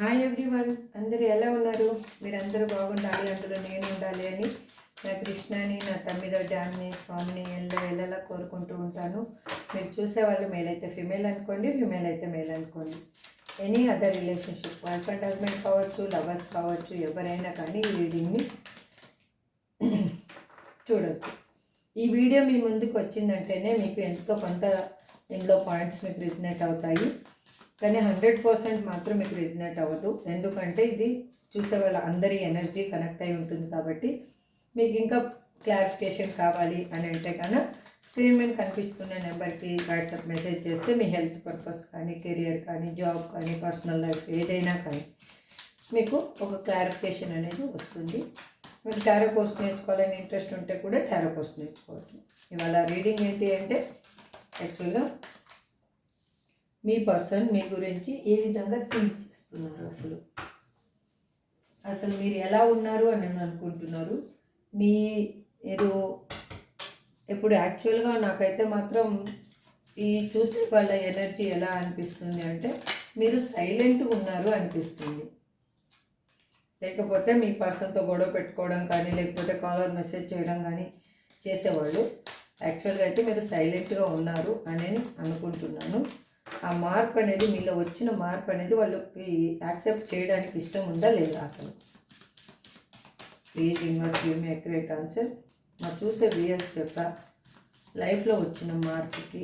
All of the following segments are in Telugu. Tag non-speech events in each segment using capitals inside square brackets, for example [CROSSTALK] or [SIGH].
హాయ్ ఎవ్రీవన్ అందరూ ఎలా ఉన్నారు? మీరందరూ బాగుండాలి అందులో నేను ఉండాలి అని నా కృష్ణని నా తమ్మిదో డాన్ని స్వామిని ఎల్ల ఎల్లలా కోరుకుంటూ ఉంటాను. మీరు చూసే వాళ్ళు మేల్ అయితే ఫిమేల్ అనుకోండి ఫిమేల్ అయితే మేల్ అనుకోండి. Any other relationship wife and husband కావచ్చు లవర్స్ కావచ్చు ఎవరైనా కానీ ఈ రీడింగ్ని చూడొచ్చు. ఈ వీడియో మీ ముందుకు వచ్చిందంటేనే మీకు ఎంతో కొంత ఇందులో పాయింట్స్ మీకు రిజనేట్ అవుతాయి. కానీ హండ్రెడ్ పర్సెంట్ మాత్రం మీకు రిజనేట్ అవ్వదు. ఎందుకంటే ఇది చూసే వాళ్ళ అందరి ఎనర్జీ కనెక్ట్ అయి ఉంటుంది కాబట్టి మీకు ఇంకా క్లారిఫికేషన్ కావాలి అని అంటే కనుక స్క్రీన్ మీద కనిపిస్తున్న నెంబర్కి వాట్సాప్ మెసేజ్ చేస్తే మీ హెల్త్ పర్పస్ కానీ కెరియర్ కానీ జాబ్ కానీ పర్సనల్ లైఫ్ ఏదైనా కానీ మీకు ఒక క్లారిఫికేషన్ అనేది వస్తుంది. మీకు టారో కోర్స్ నేర్చుకోవాలని ఇంట్రెస్ట్ ఉంటే కూడా టారో కోర్స్ నేర్చుకోవచ్చు. ఇవాళ రీడింగ్ ఏంటి అంటే యాక్చువల్గా మీ పర్సన్ మీ గురించి ఏ విధంగా థింక్ చేస్తున్నారు అసలు? అసలు మీరు ఎలా ఉన్నారు అని నేను అనుకుంటున్నారు? మీ ఏదో ఇప్పుడు యాక్చువల్గా నాకైతే మాత్రం ఈ చూసే వాళ్ళ ఎనర్జీ ఎలా అనిపిస్తుంది అంటే మీరు సైలెంట్గా ఉన్నారు అనిపిస్తుంది. లేకపోతే మీ పర్సన్తో గొడవ పెట్టుకోవడం కానీ లేకపోతే కాలర్ మెసేజ్ చేయడం కానీ చేసేవాళ్ళు. యాక్చువల్గా అయితే మీరు సైలెంట్గా ఉన్నారు అని అనుకుంటున్నాను. ఆ మార్పు అనేది మీలో వచ్చిన మార్పు అనేది వాళ్ళకి యాక్సెప్ట్ చేయడానికి ఇష్టం ఉందా లేదా అసలు? Age invest give me accurate answer. మా చూసే వియర్స్ యొక్క లైఫ్లో వచ్చిన మార్పుకి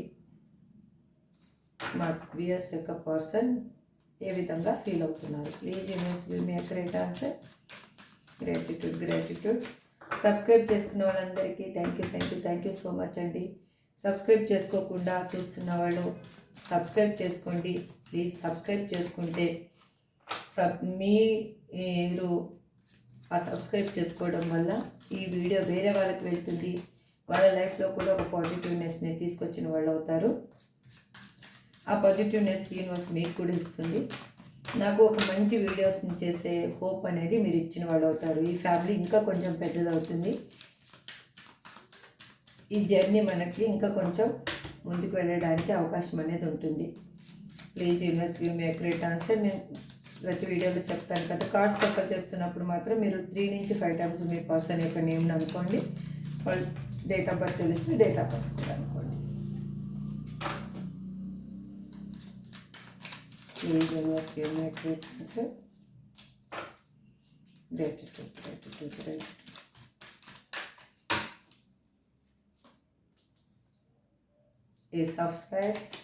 మా వియర్స్ యొక్క పర్సన్ ఏ విధంగా ఫీల్ అవుతున్నారు? Please invest give me accurate answer. Gratitude gratitude subscribe చేసుకున్న వాళ్ళందరికీ thank you thank you thank you so much అండి. సబ్స్క్రైబ్ చేసుకోకుండా చూస్తున్న వాళ్ళు సబ్స్క్రైబ్ చేసుకోండి. ప్లీజ్ సబ్స్క్రైబ్ చేసుకుంటే సబ్ మీరు ఆ సబ్స్క్రైబ్ చేసుకోవడం వల్ల ఈ వీడియో వేరే వాళ్ళకి వెళ్తుంది. వాళ్ళ లైఫ్లో కూడా ఒక పాజిటివ్నెస్ని తీసుకొచ్చిన వాళ్ళు అవుతారు. ఆ పాజిటివ్నెస్ యూనివర్స్ మీకు కూడా ఇస్తుంది. నాకు ఒక మంచి వీడియోస్ని చేసే హోప్ అనేది మీరు ఇచ్చిన వాళ్ళు అవుతారు. ఈ ఫ్యామిలీ ఇంకా కొంచెం పెద్దదవుతుంది. ఈ జర్నీ మనకి ఇంకా కొంచెం ముందుకు వెళ్ళడానికి అవకాశం అనేది ఉంటుంది. Please universe give me accurate answer నేను ప్రతి వీడియోలో చెప్తాను కదా. కార్డ్స్ సఫర్ చేస్తున్నప్పుడు మాత్రం మీరు త్రీ నుంచి ఫైవ్ టైమ్స్ మీ పర్సన్ యొక్క నేమ్ని అనుకోండి. వాళ్ళు డేట్ ఆఫ్ బర్త్ తెలిస్తే డేట్ ఆఫ్ బర్త్ కూడా అనుకోండి. Please universe give me accurate answer date date gratitude Ace of Spades,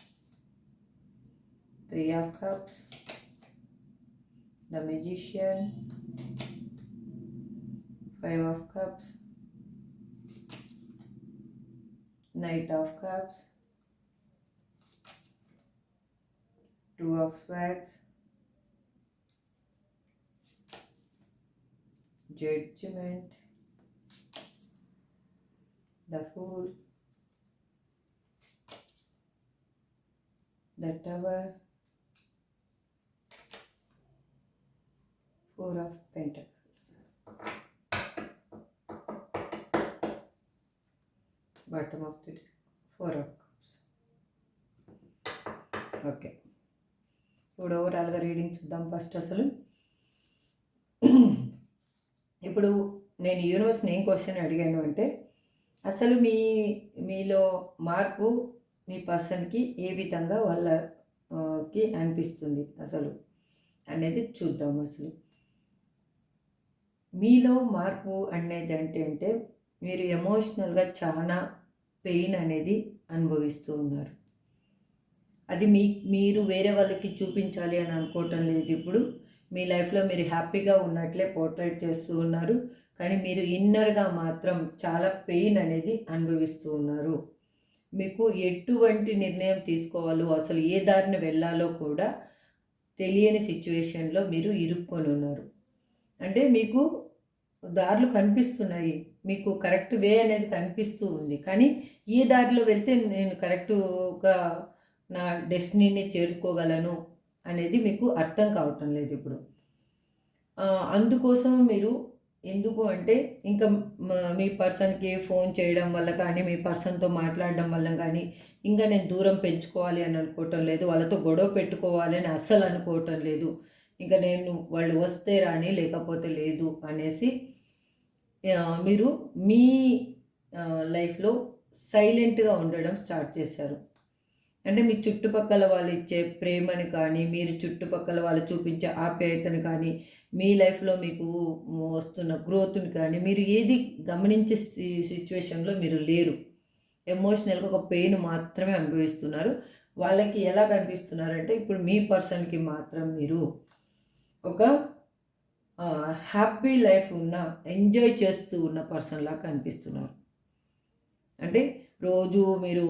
Three of Cups, the Magician, Five of Cups, Knight of Cups, Two of Swords, Judgment, the Fool, the tower, four of pentacles. Bottom of the four of cups. Okay ఇప్పుడు ఓవరాల్గా రీడింగ్ చూద్దాం ఫస్ట్ అసలు ఇప్పుడు నేను యూనివర్స్ని ఏం క్వశ్చన్ అడిగాను అంటే అసలు మీ మీలో మార్పు మీ పర్సన్కి ఏ విధంగా వాళ్ళకి అనిపిస్తుంది అసలు అనేది చూద్దాం అసలు. మీలో మార్పు అనేది అంటే అంటే మీరు ఎమోషనల్గా చాలా పెయిన్ అనేది అనుభవిస్తూ ఉన్నారు. అది మీ మీరు వేరే వాళ్ళకి చూపించాలి అని అనుకోవటం లేదు ఇప్పుడు. మీ లైఫ్లో మీరు హ్యాపీగా ఉన్నట్లే పోర్ట్రేట్ చేస్తూ ఉన్నారు. కానీ మీరు ఇన్నర్గా మాత్రం చాలా పెయిన్ అనేది అనుభవిస్తూ ఉన్నారు. మీకు ఎటువంటి నిర్ణయం తీసుకోవాలో అసలు ఏ దారిని వెళ్ళాలో కూడా తెలియని సిచ్యువేషన్లో మీరు ఇరుక్కొని ఉన్నారు అంటే మీకు దారులు కనిపిస్తున్నాయి. మీకు కరెక్ట్ వే అనేది కనిపిస్తూ ఉంది. కానీ ఈ దారిలో వెళ్తే నేను కరెక్ట్గా నా డెస్టినీని చేరుకోగలను అనేది మీకు అర్థం కావటం లేదు ఇప్పుడు. అందుకోసం మీరు ఎందుకు అంటే ఇంకా మీ పర్సన్కి ఫోన్ చేయడం వల్ల కానీ మీ పర్సన్తో మాట్లాడడం వల్ల కానీ ఇంకా నేను దూరం పెంచుకోవాలి అని అనుకోవటం లేదు. వాళ్ళతో గొడవ పెట్టుకోవాలి అని అస్సలు అనుకోవటం లేదు. ఇంకా నేను వాళ్ళు వస్తే రాని లేకపోతే లేదు అనేసి మీరు మీ లైఫ్లో సైలెంట్గా ఉండడం స్టార్ట్ చేశారు. అంటే మీ చుట్టుపక్కల వాళ్ళు ఇచ్చే ప్రేమని కానీ మీరు చుట్టుపక్కల వాళ్ళు చూపించే ఆప్యాయతను కానీ మీ లైఫ్లో మీకు వస్తున్న గ్రోత్ని కానీ మీరు ఏది గమనించే సిచ్యువేషన్లో మీరు లేరు. ఎమోషనల్గా ఒక పెయిన్ మాత్రమే అనుభవిస్తున్నారు. వాళ్ళకి ఎలా కనిపిస్తున్నారంటే ఇప్పుడు మీ పర్సన్కి మాత్రం మీరు ఒక హ్యాపీ లైఫ్ ఉన్న ఎంజాయ్ చేస్తూ ఉన్న పర్సన్లా కనిపిస్తున్నారు. అంటే రోజు మీరు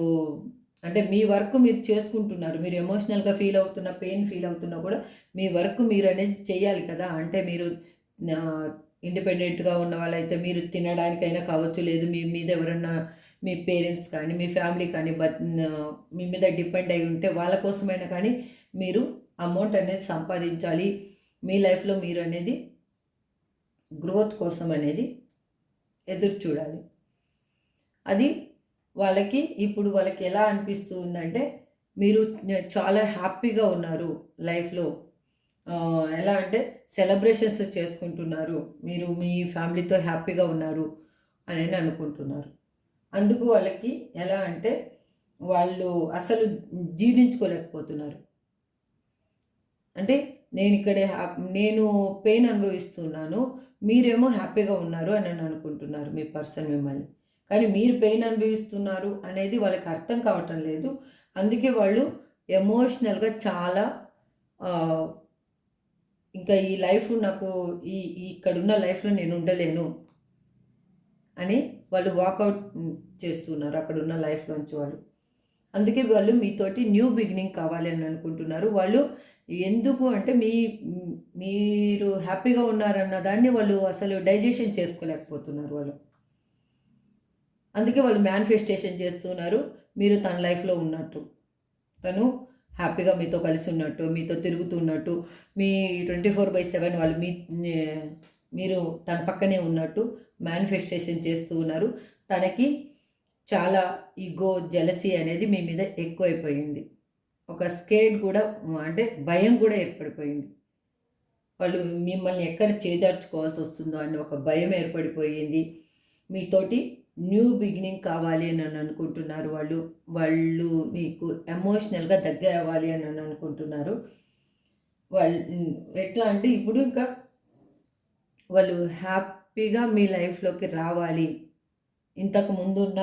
అంటే మీ వర్క్ మీరు చేసుకుంటున్నారు. మీరు ఎమోషనల్గా ఫీల్ అవుతున్న పెయిన్ ఫీల్ అవుతున్నా కూడా మీ వర్క్ మీరు అనేది చేయాలి కదా. అంటే మీరు ఇండిపెండెంట్గా ఉన్న వాళ్ళైతే మీరు తినడానికైనా కావచ్చు లేదు మీ మీద ఎవరన్నా మీ పేరెంట్స్ కానీ మీ ఫ్యామిలీ కానీ బ మీ మీద డిపెండ్ అయి ఉంటే వాళ్ళ కోసమైనా కానీ మీరు అమౌంట్ అనేది సంపాదించాలి. మీ లైఫ్లో మీరు అనేది గ్రోత్ కోసం అనేది ఎదురు చూడాలి. అది వాళ్ళకి ఇప్పుడు వాళ్ళకి ఎలా అనిపిస్తుందంటే మీరు చాలా హ్యాపీగా ఉన్నారు లైఫ్లో. ఎలా అంటే సెలబ్రేషన్స్ చేసుకుంటున్నారు. మీరు మీ ఫ్యామిలీతో హ్యాపీగా ఉన్నారు అని అనుకుంటున్నారు. అందుకు వాళ్ళకి ఎలా అంటే వాళ్ళు అసలు జీర్ణించుకోలేకపోతున్నారు. అంటే నేను ఇక్కడే హ్యా- నేను పెయిన్ అనుభవిస్తున్నాను మీరేమో హ్యాపీగా ఉన్నారు అని అని అనుకుంటున్నారు మీ పర్సన్ మిమ్మల్ని. కానీ మీరు పెయిన్ అనుభవిస్తున్నారు అనేది వాళ్ళకి అర్థం కావటం లేదు. అందుకే వాళ్ళు ఎమోషనల్గా చాలా ఇంకా ఈ లైఫ్ నాకు ఈ ఇక్కడున్న లైఫ్లో నేను ఉండలేను అని వాళ్ళు వాకౌట్ చేస్తున్నారు అక్కడ ఉన్న లైఫ్లోంచి వాళ్ళు. అందుకే వాళ్ళు మీతోటి న్యూ బిగినింగ్ కావాలి అని అనుకుంటున్నారు. వాళ్ళు ఎందుకు అంటే మీ మీరు హ్యాపీగా ఉన్నారన్న దాన్ని వాళ్ళు అసలు డైజెషన్ చేసుకోలేకపోతున్నారు వాళ్ళు. అందుకే వాళ్ళు మేనిఫెస్టేషన్ చేస్తున్నారు. మీరు తన లైఫ్లో ఉన్నట్టు. తను హ్యాపీగా మీతో కలిసి ఉన్నట్టు మీతో తిరుగుతున్నట్టు మీ ట్వంటీ ఫోర్ బై సెవెన్ వాళ్ళు మీ మీరు తన పక్కనే ఉన్నట్టు మేనిఫెస్టేషన్ చేస్తూ ఉన్నారు. తనకి చాలా ఈగో జలసీ అనేది మీ మీద ఎక్కువైపోయింది. ఒక స్కేడ్ కూడా అంటే భయం కూడా ఏర్పడిపోయింది. వాళ్ళు మిమ్మల్ని ఎక్కడ చేజార్చుకోవాల్సి వస్తుందో అని ఒక భయం ఏర్పడిపోయింది. మీతోటి న్యూ బిగినింగ్ కావాలి అని అనుకుంటున్నారు వాళ్ళు. వాళ్ళు మీకు ఎమోషనల్గా దగ్గర అవ్వాలి అని అనుకుంటున్నారు. వాళ్ళు ఎట్లా అంటే ఇప్పుడు ఇంకా వాళ్ళు హ్యాపీగా మీ లైఫ్లోకి రావాలి. ఇంతకు ముందున్న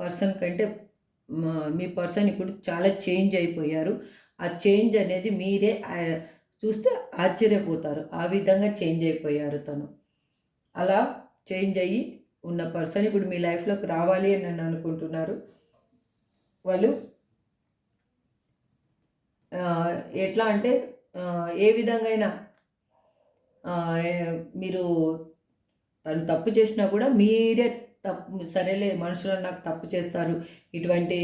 పర్సన్ కంటే మీ పర్సన్ ఇప్పుడు చాలా చేంజ్ అయిపోయారు. ఆ చేంజ్ అనేది మీరే చూస్తే ఆశ్చర్యపోతారు. ఆ విధంగా చేంజ్ అయిపోయారు తను. అలా చేంజ్ అయ్యి ఉన్న పర్సన్ ఇప్పుడు మీ లైఫ్లోకి రావాలి అని నన్ను అనుకుంటున్నారు. వాళ్ళు ఎట్లా అంటే ఏ విధంగా అయినా మీరు తను తప్పు చేసినా కూడా మీరే తప్పు సరేలే మనుషులు నాకు తప్పు చేస్తారు ఇటువంటి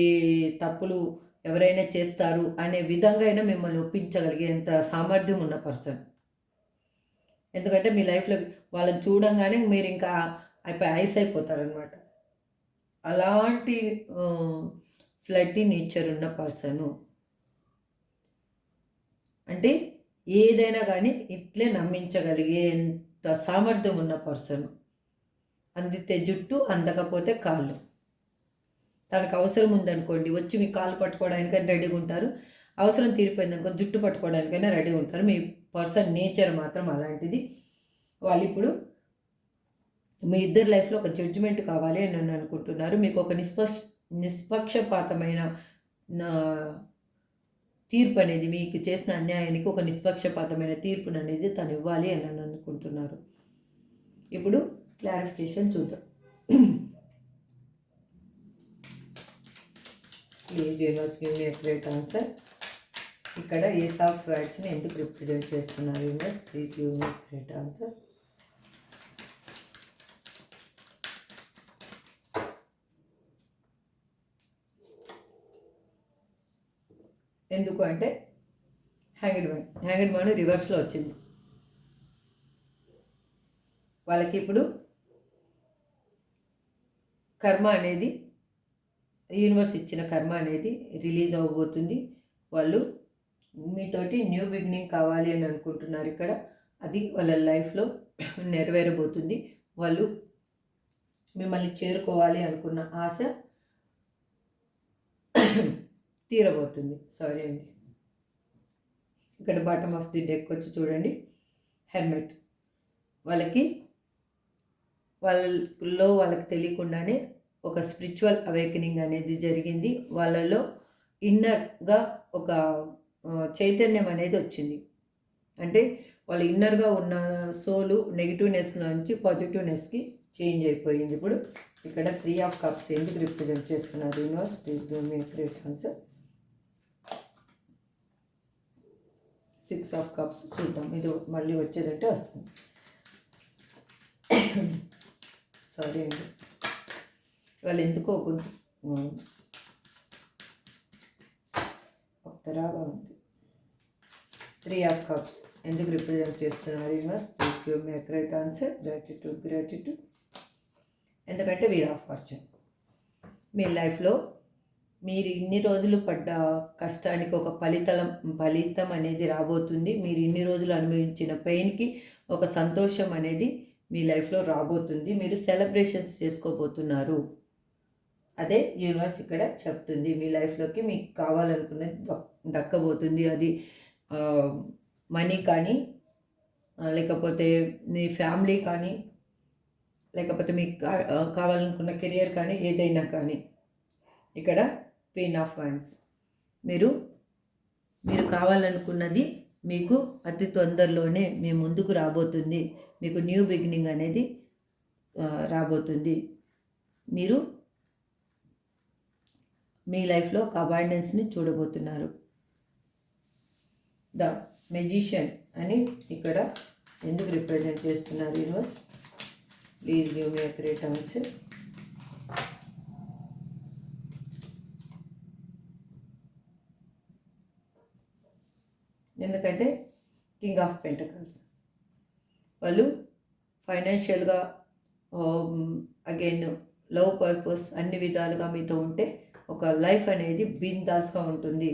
తప్పులు ఎవరైనా చేస్తారు అనే విధంగా అయినా మిమ్మల్ని ఒప్పించగలిగేంత సామర్థ్యం ఉన్న పర్సన్ ఎందుకంటే మీ లైఫ్లో వాళ్ళని చూడంగానే మీరు ఇంకా అయిపోయి ఐస్ అయిపోతారనమాట అలాంటి ఫ్లటీ నేచర్ ఉన్న పర్సను అంటే ఏదైనా కానీ ఇట్లే నమ్మించగలిగేంత సామర్థ్యం ఉన్న పర్సన్ అందితే జుట్టు అందకపోతే కాళ్ళు. తనకు అవసరం ఉందనుకోండి వచ్చి మీ కాళ్ళు పట్టుకోవడానికైనా రెడీగా ఉంటారు. అవసరం తీరిపోయిందనుకో జుట్టు పట్టుకోవడానికైనా రెడీగా ఉంటారు. మీ పర్సన్ నేచర్ మాత్రం అలాంటిది. వాళ్ళు ఇప్పుడు మీ ఇద్దరు లైఫ్లో ఒక జడ్జిమెంట్ కావాలి అని నన్ను అనుకుంటున్నారు. మీకు ఒక నిష్పక్ష నిష్పక్షపాతమైన నా తీర్పు అనేది మీకు చేసిన అన్యాయానికి ఒక నిష్పక్షపాతమైన తీర్పును అనేది తను ఇవ్వాలి అని నన్ను అనుకుంటున్నారు. ఇప్పుడు క్లారిఫికేషన్ చూద్దాం. Please universe give me great answer ఇక్కడ ఏ సాఫ్ స్వాడ్స్ని ఎందుకు రిప్రజెంట్ చేస్తున్నారు? Universe please give me great answer ఎందుకు అంటే హ్యాంగిడ్ మ్యాన్ హ్యాంగిడ్ మ్యాన్ రివర్స్లో వచ్చింది. వాళ్ళకి ఇప్పుడు కర్మ అనేది యూనివర్స్ ఇచ్చిన కర్మ అనేది రిలీజ్ అవ్వబోతుంది. వాళ్ళు మీతోటి న్యూ బిగినింగ్ కావాలి అని అనుకుంటున్నారు ఇక్కడ. అది వాళ్ళ లైఫ్లో నెరవేరబోతుంది. వాళ్ళు మిమ్మల్ని చేరుకోవాలి అనుకున్న ఆశ తీరబోతుంది. సారీ అండి. ఇక్కడ బాటమ్ ఆఫ్ ది డెక్ వచ్చి చూడండి. హెల్మెట్ వాళ్ళకి వాళ్ళలో వాళ్ళకి తెలియకుండానే ఒక స్పిరిచువల్ అవేకనింగ్ అనేది జరిగింది. వాళ్ళలో ఇన్నర్గా ఒక చైతన్యం అనేది వచ్చింది. అంటే వాళ్ళ ఇన్నర్గా ఉన్న సోలు నెగిటివ్నెస్ నుంచి పాజిటివ్నెస్కి చేంజ్ అయిపోయింది. ఇప్పుడు ఇక్కడ త్రీ ఆఫ్ కప్స్ ఎందుకు రిప్రజెంట్ చేస్తున్నారు? Universe please do me great answer six of cups చూద్దాం. ఇది మళ్ళీ వచ్చేదంటే వస్తుంది. సారీ అండి. వాళ్ళు ఎందుకో గొంతు. ఒక్కరాగా ఉంది. Three of cups. ఎందుకు రిప్రజెంట్ చేస్తున్నారు universe please give me great answer. Gratitude gratitude ఎందుకంటే వీర్ ఆఫ్ ఫార్చ్యూన్ మీ లైఫ్లో మీరు ఇన్ని రోజులు పడ్డ కష్టానికి ఒక ఫలితం ఫలితం అనేది రాబోతుంది. మీరు ఇన్ని రోజులు అనుభవించిన పెయిన్కి ఒక సంతోషం అనేది మీ లైఫ్లో రాబోతుంది. మీరు సెలబ్రేషన్స్ చేసుకోబోతున్నారు. అదే యూనివర్స్ ఇక్కడ చెప్తుంది. మీ లైఫ్లోకి మీకు కావాలనుకున్నది దక్- దక్కబోతుంది. అది మనీ కానీ లేకపోతే మీ ఫ్యామిలీ కానీ లేకపోతే మీకు కావాలనుకున్న కెరియర్ కానీ ఏదైనా కానీ ఇక్కడ పెయిన్ ఆఫ్ హ్యాండ్స్ మీరు మీరు కావాలనుకున్నది మీకు అతి తొందరలోనే మీ ముందుకు రాబోతుంది. మీకు న్యూ బిగినింగ్ అనేది రాబోతుంది. మీరు మీ లైఫ్లో ఒక అబాండెన్స్ని చూడబోతున్నారు. ద మెజిషియన్ అని ఇక్కడ ఎందుకు రిప్రజెంట్ చేస్తున్నారు universe? Please give me great answer ఎందుకంటే కింగ్ ఆఫ్ పెంటకల్స్. వాళ్ళు ఫైనాన్షియల్గా అగైన్ లవ్ పర్పస్ అన్ని విధాలుగా మీతో ఉంటే ఒక లైఫ్ అనేది బిందాస్గా ఉంటుంది.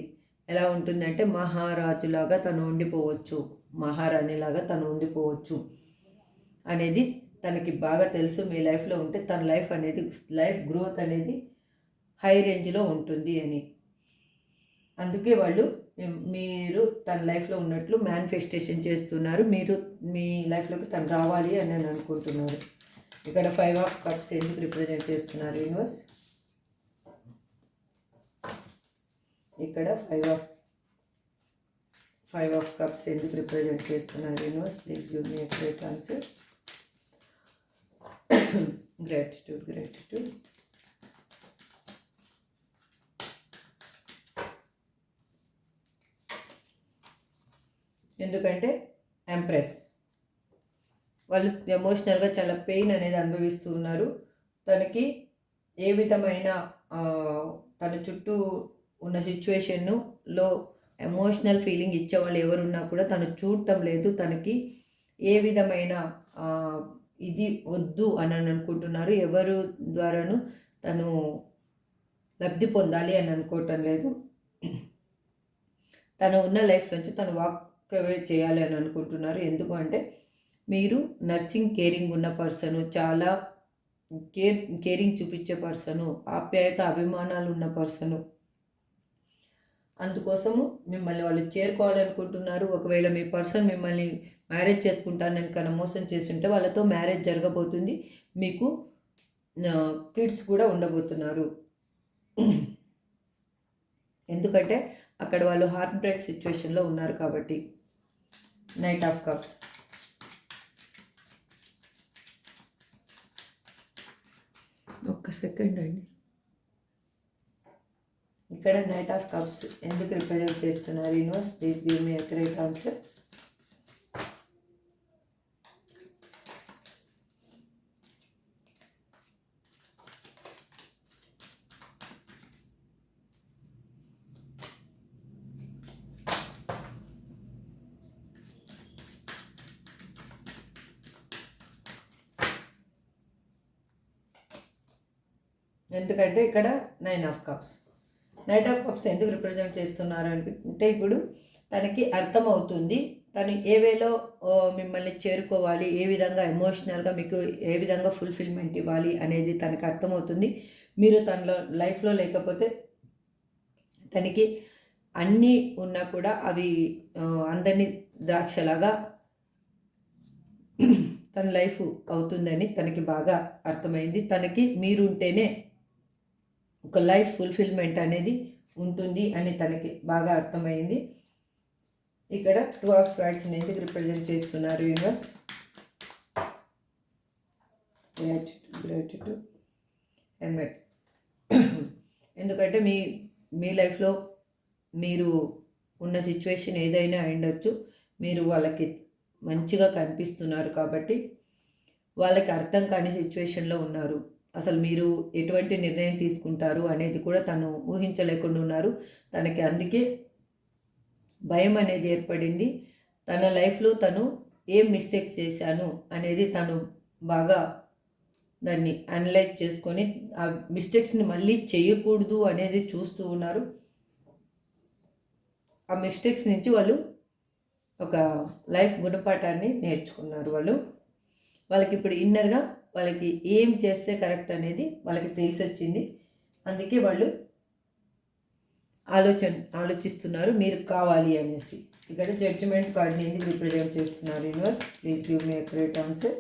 ఎలా ఉంటుందంటే మహారాజులాగా తను ఉండిపోవచ్చు మహారాణిలాగా తను ఉండిపోవచ్చు అనేది తనకి బాగా తెలుసు. మీ లైఫ్లో ఉంటే తన లైఫ్ అనేది లైఫ్ గ్రోత్ అనేది హై రేంజ్లో ఉంటుంది అని. అందుకే వాళ్ళు మీరు తన లైఫ్లో ఉన్నట్లు మేనిఫెస్టేషన్ చేస్తున్నారు. మీరు మీ లైఫ్లోకి తను రావాలి అని నేను అనుకుంటున్నారు. ఇక్కడ ఫైవ్ ఆఫ్ కప్స్ ఎందుకు రిప్రజెంట్ చేస్తున్నారు యూనివర్స్ ఇక్కడ five of five of cups ఎందుకు రిప్రజెంట్ చేస్తున్నారు universe please give me great answer gratitude gratitude ఎందుకంటే ఎంప్రెస్. వాళ్ళు ఎమోషనల్గా చాలా పెయిన్ అనేది అనుభవిస్తూ ఉన్నారు తనకి ఏ విధమైన తన చుట్టూ ఉన్న సిచ్యువేషన్ను లో ఎమోషనల్ ఫీలింగ్ ఇచ్చేవాళ్ళు ఎవరున్నా కూడా తను చూడటం లేదు. తనకి ఏ విధమైన ఇది వద్దు అని అనుకుంటున్నారు. ఎవరు ద్వారాను తను లబ్ధి పొందాలి అని అనుకోవటం లేదు. తను ఉన్న లైఫ్ నుంచి తను వాక్ చేయాలి అని అనుకుంటున్నారు. ఎందుకంటే మీరు నర్సింగ్ కేరింగ్ ఉన్న పర్సను చాలా కేర్ కేరింగ్ చూపించే పర్సను ఆప్యాయత అభిమానాలు ఉన్న పర్సను అందుకోసము మిమ్మల్ని వాళ్ళు చేరుకోవాలనుకుంటున్నారు. ఒకవేళ మీ పర్సన్ మిమ్మల్ని మ్యారేజ్ చేసుకుంటానని కన్నా మోసం చేస్తుంటే వాళ్ళతో మ్యారేజ్ జరగబోతుంది. మీకు కిడ్స్ కూడా ఉండబోతున్నారు. ఎందుకంటే అక్కడ వాళ్ళు హార్ట్ బ్రేక్ సిచ్యువేషన్లో ఉన్నారు కాబట్టి. నైట్ ఆఫ్ కప్స్ ఒక్క సెకండ్ అండి. ఇక్కడ నైట్ ఆఫ్ కప్స్ ఎందుకు రిప్రజెంట్ చేస్తున్నారు? Universe please give me great answer ఎందుకంటే ఇక్కడ nine of cups knight of cups ఎందుకు రిప్రజెంట్ చేస్తున్నారు అంటే ఇప్పుడు తనకి అర్థమవుతుంది తను ఏ వేలో మిమ్మల్ని చేరుకోవాలి ఏ విధంగా ఎమోషనల్గా మీకు ఏ విధంగా ఫుల్ఫిల్మెంట్ ఇవ్వాలి అనేది తనకి అర్థమవుతుంది. మీరు తనలో లైఫ్లో లేకపోతే తనకి అన్నీ ఉన్నా కూడా అవి అందరినీ ద్రాక్షలాగా తన లైఫ్ అవుతుందని తనకి బాగా అర్థమైంది. తనకి మీరుంటేనే ఒక లైఫ్ ఫుల్ఫిల్మెంట్ అనేది ఉంటుంది అని తనకి బాగా అర్థమైంది. ఇక్కడ టూ ఆఫ్ స్వాట్స్ని ఎందుకు రిప్రజెంట్ చేస్తున్నారు యూనివర్స్? గ్రాటిట్యూడ్ హెల్మెట్ ఎందుకంటే మీ మీ లైఫ్లో మీరు ఉన్న సిచ్యువేషన్ ఏదైనా ఉండొచ్చు మీరు వాళ్ళకి మంచిగా కనిపిస్తున్నారు కాబట్టి వాళ్ళకి అర్థం కాని సిచ్యువేషన్లో ఉన్నారు. అసలు మీరు ఎటువంటి నిర్ణయం తీసుకుంటారు అనేది కూడా తను ఊహించలేకుండా ఉన్నారు. తనకి అందుకే భయం అనేది ఏర్పడింది. తన లైఫ్లో తను ఏం మిస్టేక్ చేశాను అనేది తను బాగా దాన్ని అనలైజ్ చేసుకొని ఆ మిస్టేక్స్ని మళ్ళీ చేయకూడదు అనేది చూస్తూ ఉన్నారు. ఆ మిస్టేక్స్ నుంచి వాళ్ళు ఒక లైఫ్ గుణపాఠాన్ని నేర్చుకున్నారు వాళ్ళు. వాళ్ళకి ఇప్పుడు ఇన్నర్గా వాళ్ళకి ఏం చేస్తే కరెక్ట్ అనేది వాళ్ళకి తెలిసి వచ్చింది అందుకే వాళ్ళు ఆలోచన ఆలోచిస్తున్నారు మీరు కావాలి అనేసి. ఇక్కడ జడ్జిమెంట్ కార్డ్ని ఎందుకు రిప్రజెంట్ చేస్తున్నారు universe please give me great answer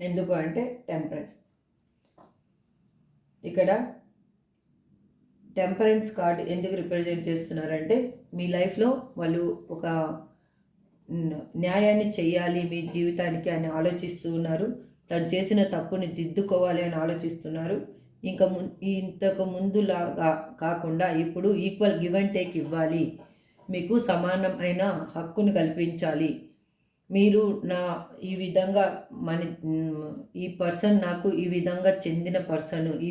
ఎందుకు అంటే టెంపరెన్స్ ఇక్కడ టెంపరెన్స్ కార్డ్ ఎందుకు రిప్రజెంట్ చేస్తున్నారంటే మీ లైఫ్లో వాళ్ళు ఒక న్యాయాన్ని చెయ్యాలి మీ జీవితానికి అని ఆలోచిస్తూ ఉన్నారు. తను చేసిన తప్పుని దిద్దుకోవాలి అని ఆలోచిస్తున్నారు. ఇంకా ము ఇంతకు ముందులాగా కాకుండా ఇప్పుడు ఈక్వల్ గివ్ అండ్ టేక్ ఇవ్వాలి. మీకు సమానమైన హక్కును కల్పించాలి. మీరు నా ఈ విధంగా మన ఈ పర్సన్ నాకు ఈ విధంగా చెందిన పర్సన్ ఈ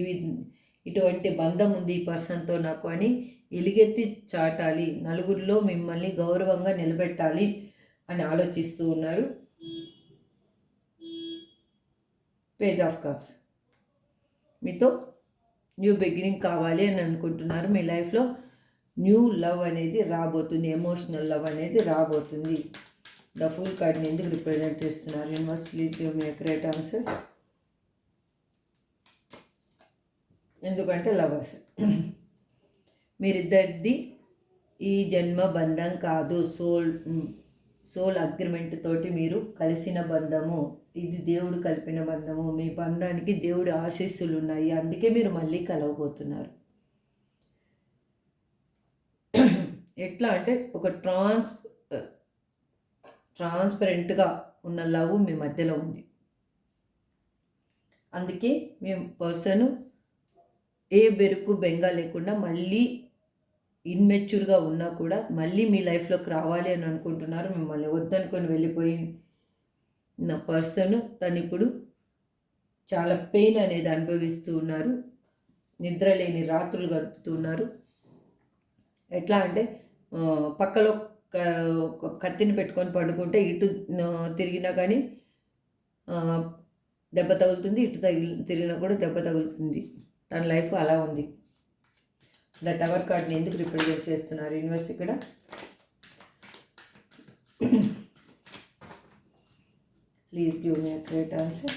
ఇటువంటి బంధం ఉంది ఈ పర్సన్తో నాకు అని ఎలుగెత్తి చాటాలి. నలుగురిలో మిమ్మల్ని గౌరవంగా నిలబెట్టాలి. అని ఆలోచిస్తూ ఉన్నారు. పేజ్ ఆఫ్ కప్స్ మీతో న్యూ బిగినింగ్ కావాలి అని అనుకుంటున్నారు. మీ లైఫ్లో న్యూ లవ్ అనేది రాబోతుంది. ఎమోషనల్ లవ్ అనేది రాబోతుంది. ద ఫుల్ కార్డ్ని ఎందుకు రిప్రజెంట్ చేస్తున్నారు. Universe please give me great answer ఎందుకంటే లవర్స్ మీరిద్దరిది ఈ జన్మ బంధం కాదు. సోల్ సోల్ అగ్రిమెంట్ తోటి మీరు కలిసిన బంధము. ఇది దేవుడు కలిపిన బంధము. మీ బంధానికి దేవుడి ఆశీస్సులు ఉన్నాయి అందుకే మీరు మళ్ళీ కలవబోతున్నారు. ఎట్లా అంటే ఒక ట్రాన్స్ ట్రాన్స్పరెంట్గా ఉన్న లవ్ మీ మధ్యలో ఉంది. అందుకే మీ పర్సన్ ఏ బెరుకు బెంగ లేకుండా మళ్ళీ ఇన్మెచ్యూర్గా ఉన్నా కూడా మళ్ళీ మీ లైఫ్లోకి రావాలి అని అనుకుంటున్నారు మిమ్మల్ని వద్దనుకొని వెళ్ళిపోయి నా పర్సన్ తను ఇప్పుడు చాలా పెయిన్ అనేది అనుభవిస్తూ ఉన్నారు నిద్ర లేని రాత్రులు గడుపుతూ ఉన్నారు. ఎట్లా అంటే పక్కలో ఒక కత్తిని పెట్టుకొని పండుకుంటే ఇటు తిరిగినా కానీ దెబ్బ తగులుతుంది ఇటు తగిలి తిరిగినా కూడా దెబ్బ తగులుతుంది. తన లైఫ్ అలా ఉంది. ద టవర్ కార్డ్ని ఎందుకు రిప్రజెంట్ చేస్తున్నారు? యూనివర్స్ ఇక్కడ? Please give me accurate answer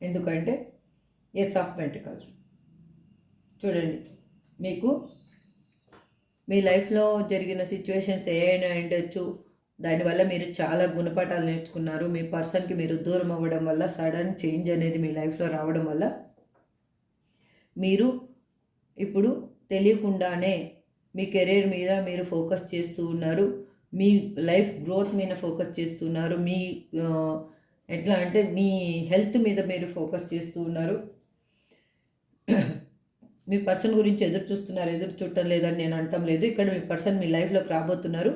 ఎందుకంటే ఎస్ ఆఫ్ పెంటికల్స్ చూడండి మీకు మీ లైఫ్లో జరిగిన సిచ్యువేషన్స్ ఏమైనా ఉండొచ్చు. దానివల్ల మీరు చాలా గుణపాఠాలు నేర్చుకున్నారు. మీ పర్సన్కి మీరు దూరం అవ్వడం వల్ల సడన్ చేంజ్ అనేది మీ లైఫ్లో రావడం వల్ల మీరు ఇప్పుడు తెలియకుండానే మీ కెరీర్ మీద మీరు ఫోకస్ చేస్తూ ఉన్నారు. మీ లైఫ్ గ్రోత్ మీద ఫోకస్ చేస్తున్నారు మీ ఎట్లా అంటే మీ హెల్త్ మీద మీరు ఫోకస్ చేస్తూ ఉన్నారు. మీ పర్సన్ గురించి ఎదురు చూస్తున్నారు. ఎదురు చూడటం లేదని నేను అంటం లేదు. ఇక్కడ మీ పర్సన్ మీ లైఫ్లోకి రాబోతున్నారు.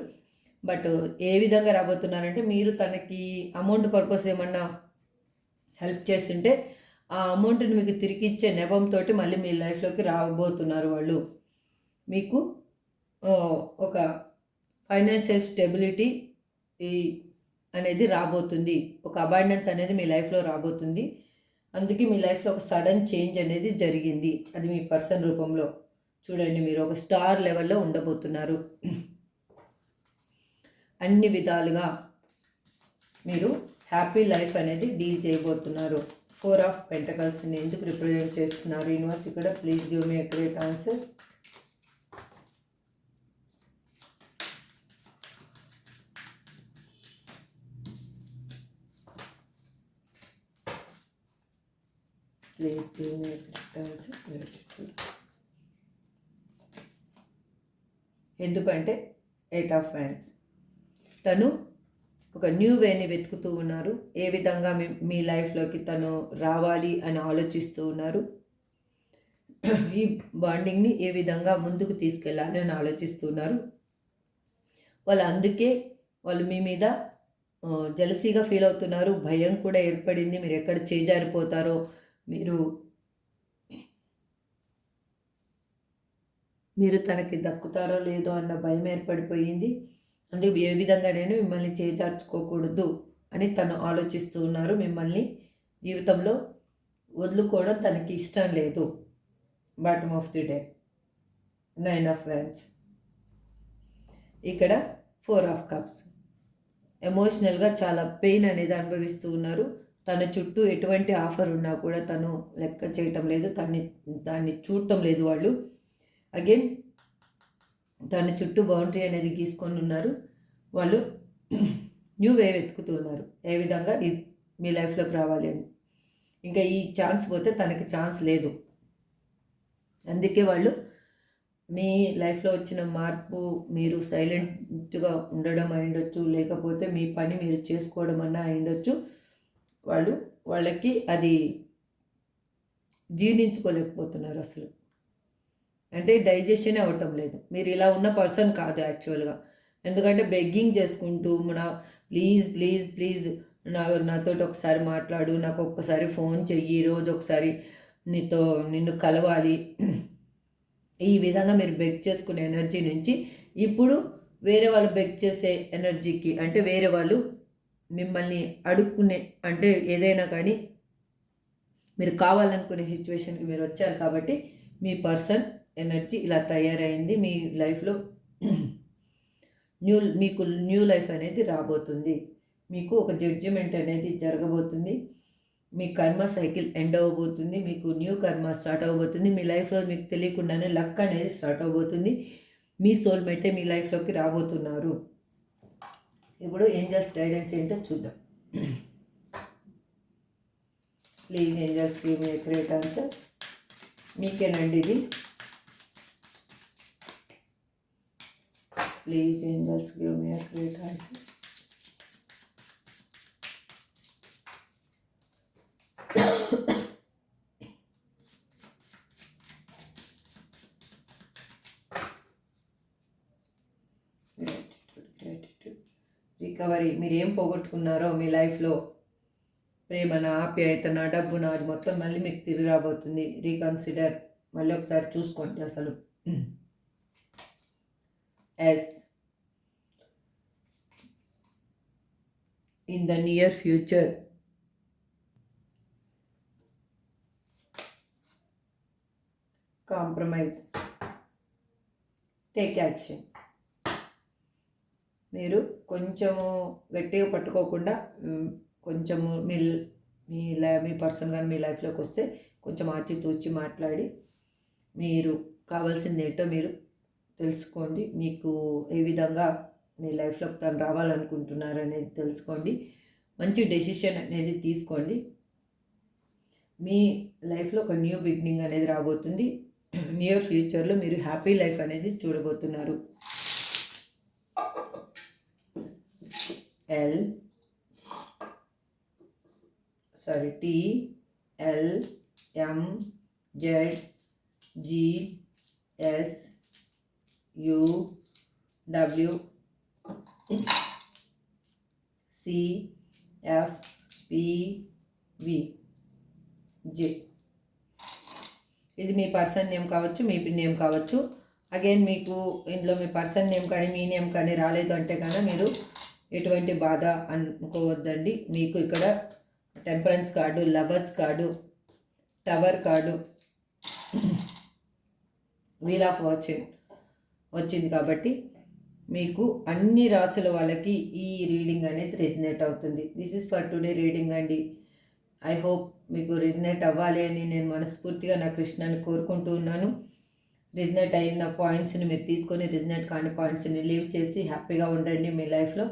బట్ ఏ విధంగా రాబోతున్నారంటే మీరు తనకి అమౌంట్ పర్పస్ ఏమన్నా హెల్ప్ చేస్తుంటే ఆ అమౌంట్ని మీకు తిరిగి ఇచ్చే నెపంతో మళ్ళీ మీ లైఫ్లోకి రాబోతున్నారు వాళ్ళు. మీకు ఒక ఫైనాన్షియల్ స్టెబిలిటీ అనేది రాబోతుంది. ఒక అబాండెన్స్ అనేది మీ లైఫ్లో రాబోతుంది. అందుకే మీ లైఫ్లో ఒక సడన్ చేంజ్ అనేది జరిగింది. అది మీ పర్సన్ రూపంలో. చూడండి మీరు ఒక స్టార్ లెవెల్లో ఉండబోతున్నారు. అన్ని విధాలుగా మీరు హ్యాపీ లైఫ్ అనేది డీల్ చేయబోతున్నారు. ఫోర్ ఆఫ్ పెంటకల్స్ని ఎందుకు రిప్రజెంట్ చేస్తున్నారు? యూనివర్స్ ఇక్కడ please give me great answer please give me great answer ఎందుకంటే ఎయిట్ ఆఫ్ ఫ్యాన్స్ తను ఒక న్యూ వేని వెతుకుతూ ఉన్నారు. ఏ విధంగా మీ మీ లైఫ్లోకి తను రావాలి అని ఆలోచిస్తూ ఉన్నారు. ఈ బాండింగ్ని ఏ విధంగా ముందుకు తీసుకెళ్ళాలి అని ఆలోచిస్తున్నారు వాళ్ళు అందుకే వాళ్ళు మీ మీద జలసీగా ఫీల్ అవుతున్నారు. భయం కూడా ఏర్పడింది. మీరు ఎక్కడ చేజారిపోతారో మీరు మీరు తనకి దక్కుతారో లేదో అన్న భయం ఏర్పడిపోయింది. అందుకు ఏ విధంగా నేను మిమ్మల్ని చేజార్చుకోకూడదు అని తను ఆలోచిస్తూ ఉన్నారు. మిమ్మల్ని జీవితంలో వదులుకోవడం తనకి ఇష్టం లేదు. Bottom of the day nine of wands ఇక్కడ ఫోర్ ఆఫ్ కప్స్ ఎమోషనల్గా చాలా పెయిన్ అనేది అనుభవిస్తూ ఉన్నారు. తన చుట్టూ ఎటువంటి ఆఫర్ ఉన్నా కూడా తను లెక్క చేయటం లేదు. తన్ని దాన్ని చూడటం లేదు వాళ్ళు. అగైన్ దాని చుట్టూ బౌండరీ అనేది గీసుకొని ఉన్నారు. వాళ్ళు న్యూ వే వెతుకుతూ ఉన్నారు ఏ విధంగా ఈ మీ లైఫ్లోకి రావాలి అని. ఇంకా ఈ ఛాన్స్ పోతే తనకి ఛాన్స్ లేదు. అందుకే వాళ్ళు మీ లైఫ్లో వచ్చిన మార్పు మీరు సైలెంట్గా ఉండడం అయిండొచ్చు లేకపోతే మీ పని మీరు చేసుకోవడం అన్నా అయిండొచ్చు. వాళ్ళు వాళ్ళకి అది జీర్ణించుకోలేకపోతున్నారు అసలు. అంటే డైజెషన్ అవ్వటం లేదు. మీరు ఇలా ఉన్న పర్సన్ కాదు యాక్చువల్గా ఎందుకంటే బెగ్గింగ్ చేసుకుంటూ మన ప్లీజ్ ప్లీజ్ ప్లీజ్ నా నాతో ఒకసారి మాట్లాడు నాకు ఒక్కసారి ఫోన్ చెయ్యి రోజు ఒకసారి నీతో నిన్ను కలవాలి. ఈ విధంగా మీరు బెగ్ చేసుకునే ఎనర్జీ నుంచి ఇప్పుడు వేరే వాళ్ళు బెగ్ చేసే ఎనర్జీకి అంటే వేరే వాళ్ళు మిమ్మల్ని అడుక్కునే అంటే ఏదైనా కానీ మీరు కావాలనుకునే సిచ్యువేషన్కి మీరు వచ్చారు కాబట్టి మీ పర్సన్ ఎనర్జీ ఇలా తయారైంది. మీ లైఫ్లో న్యూ మీకు న్యూ లైఫ్ అనేది రాబోతుంది. మీకు ఒక జడ్జిమెంట్ అనేది జరగబోతుంది. మీ కర్మ సైకిల్ ఎండ్ అవ్వబోతుంది. మీకు న్యూ కర్మ స్టార్ట్ అవ్వబోతుంది. మీ లైఫ్లో మీకు తెలియకుండానే లక్ అనేది స్టార్ట్ అవ్వబోతుంది. మీ సోల్మేటే మీ లైఫ్లోకి రాబోతున్నారు. ఇప్పుడు ఏంజల్స్ గైడెన్స్ ఏంటో చూద్దాం. Please angels give me great answer. మీకేనండి ఇది? Please, angels, give me a great answer. Recovery మీరు ఏం పోగొట్టుకున్నారో మీ లైఫ్లో? ప్రేమ నా ఆప్యాయత నా డబ్బు నాది మొత్తం మళ్ళీ మీకు తిరిగి రాబోతుంది. రీకన్సిడర్ మళ్ళీ ఒకసారి చూసుకోండి అసలు. [CLEARS THROAT] Yes in the near future. Compromise take action మీరు కొంచెము గట్టిగా పట్టుకోకుండా కొంచెము మీ మీ మీ పర్సన్ కానీ మీ లైఫ్లోకి వస్తే కొంచెం ఆచితూచి మాట్లాడి మీరు కావాల్సింది ఏంటో మీరు తెలుసుకోండి. మీకు ఏ విధంగా మీ లైఫ్లోకి తను రావాలనుకుంటున్నారు అనేది తెలుసుకోండి. మంచి డెసిషన్ అనేది తీసుకోండి. మీ లైఫ్లో ఒక న్యూ బిగినింగ్ అనేది రాబోతుంది. నియర్ ఫ్యూచర్లో మీరు హ్యాపీ లైఫ్ అనేది చూడబోతున్నారు. L sorry T L M Z G S U W C F P V J. ఇది మీ పర్సన్ నేమ్ కావచ్చు మీ నేమ్ కావచ్చు. అగైన్ మీకు ఇందులో మీ పర్సన్ నేమ్ కానీ మీ నేమ్ కానీ రాలేదు అంటే కనుక మీరు ఎటువంటి బాధ అనుకోవద్దండి. మీకు ఇక్కడ temperance card lovers card tower card wheel of watching వచ్చింది కాబట్టి మీకు అన్ని రాసుల వాళ్ళకి ఈ రీడింగ్ అనేది రెజినేట్ అవుతుంది. This is for today reading అండి. ఐ హోప్ మీకు రిజనేట్ అవ్వాలి అని నేను మనస్ఫూర్తిగా నా కృష్ణాన్ని కోరుకుంటూ ఉన్నాను. రిజనేట్ అయిన పాయింట్స్ని మీరు తీసుకొని రిజనేట్ కాని పాయింట్స్ని లీవ్ చేసి హ్యాపీగా ఉండండి మీ లైఫ్లో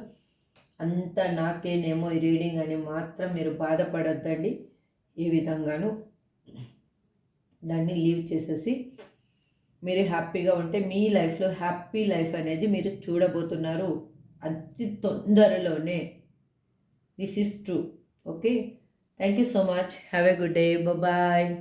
అంతా నాకేనేమో ఈ రీడింగ్ అని మాత్రం మీరు బాధపడొద్దండి. ఈ విధంగాను దాన్ని లీవ్ చేసేసి మీరు హ్యాపీగా ఉంటే మీ లైఫ్లో హ్యాపీ లైఫ్ అనేది మీరు చూడబోతున్నారు అతి తొందరలోనే. This is true okay thank you so much have a good day bye